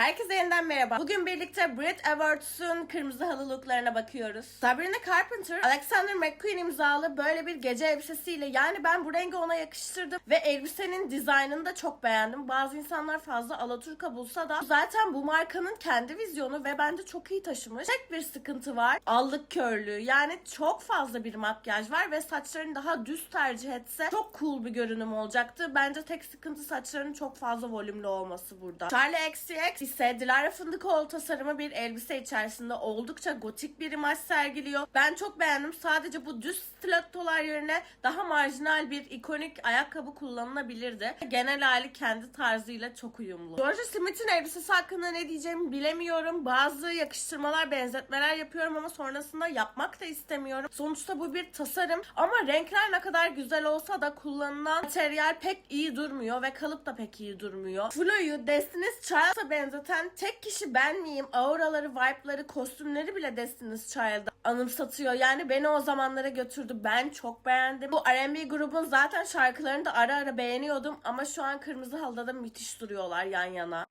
Herkese yeniden merhaba. Bugün birlikte Brit Awards'un kırmızı halı looklarına bakıyoruz. Sabrina Carpenter, Alexander McQueen imzalı böyle bir gece elbisesiyle yani ben bu rengi ona yakıştırdım ve elbisenin dizaynını da çok beğendim. Bazı insanlar fazla alaturka bulsa da zaten bu markanın kendi vizyonu ve bence çok iyi taşımış. Tek bir sıkıntı var. Allık körlüğü. Yani çok fazla bir makyaj var ve saçlarını daha düz tercih etse çok cool bir görünüm olacaktı. Bence tek sıkıntı saçlarının çok fazla volümlü olması burada. Charlie XCX ise Dilara Fındıkoğlu tasarımı bir elbise içerisinde oldukça gotik bir imaj sergiliyor. Ben çok beğendim. Sadece bu düz stilettolar yerine daha marjinal bir ikonik ayakkabı kullanılabilirdi. Genel hali kendi tarzıyla çok uyumlu. Georgia Smith'in elbisesi hakkında ne diyeceğimi bilemiyorum. Bazı yakıştırmalar, benzetmeler yapıyorum ama sonrasında yapmak da istemiyorum. Sonuçta bu bir tasarım ama renkler ne kadar güzel olsa da kullanılan materyal pek iyi durmuyor ve kalıp da pek iyi durmuyor. Flo'yu Destiny's Child'a benzeten tek kişi ben miyim? Auraları, vibe'ları, kostümleri bile Destiny's Child'a anımsatıyor. Yani beni o zamanlara götürdü. Ben çok beğendim. Bu R&B grubun zaten şarkılarını da ara ara beğeniyordum ama şu an Kırmızı Halı'da da müthiş duruyorlar yan yana.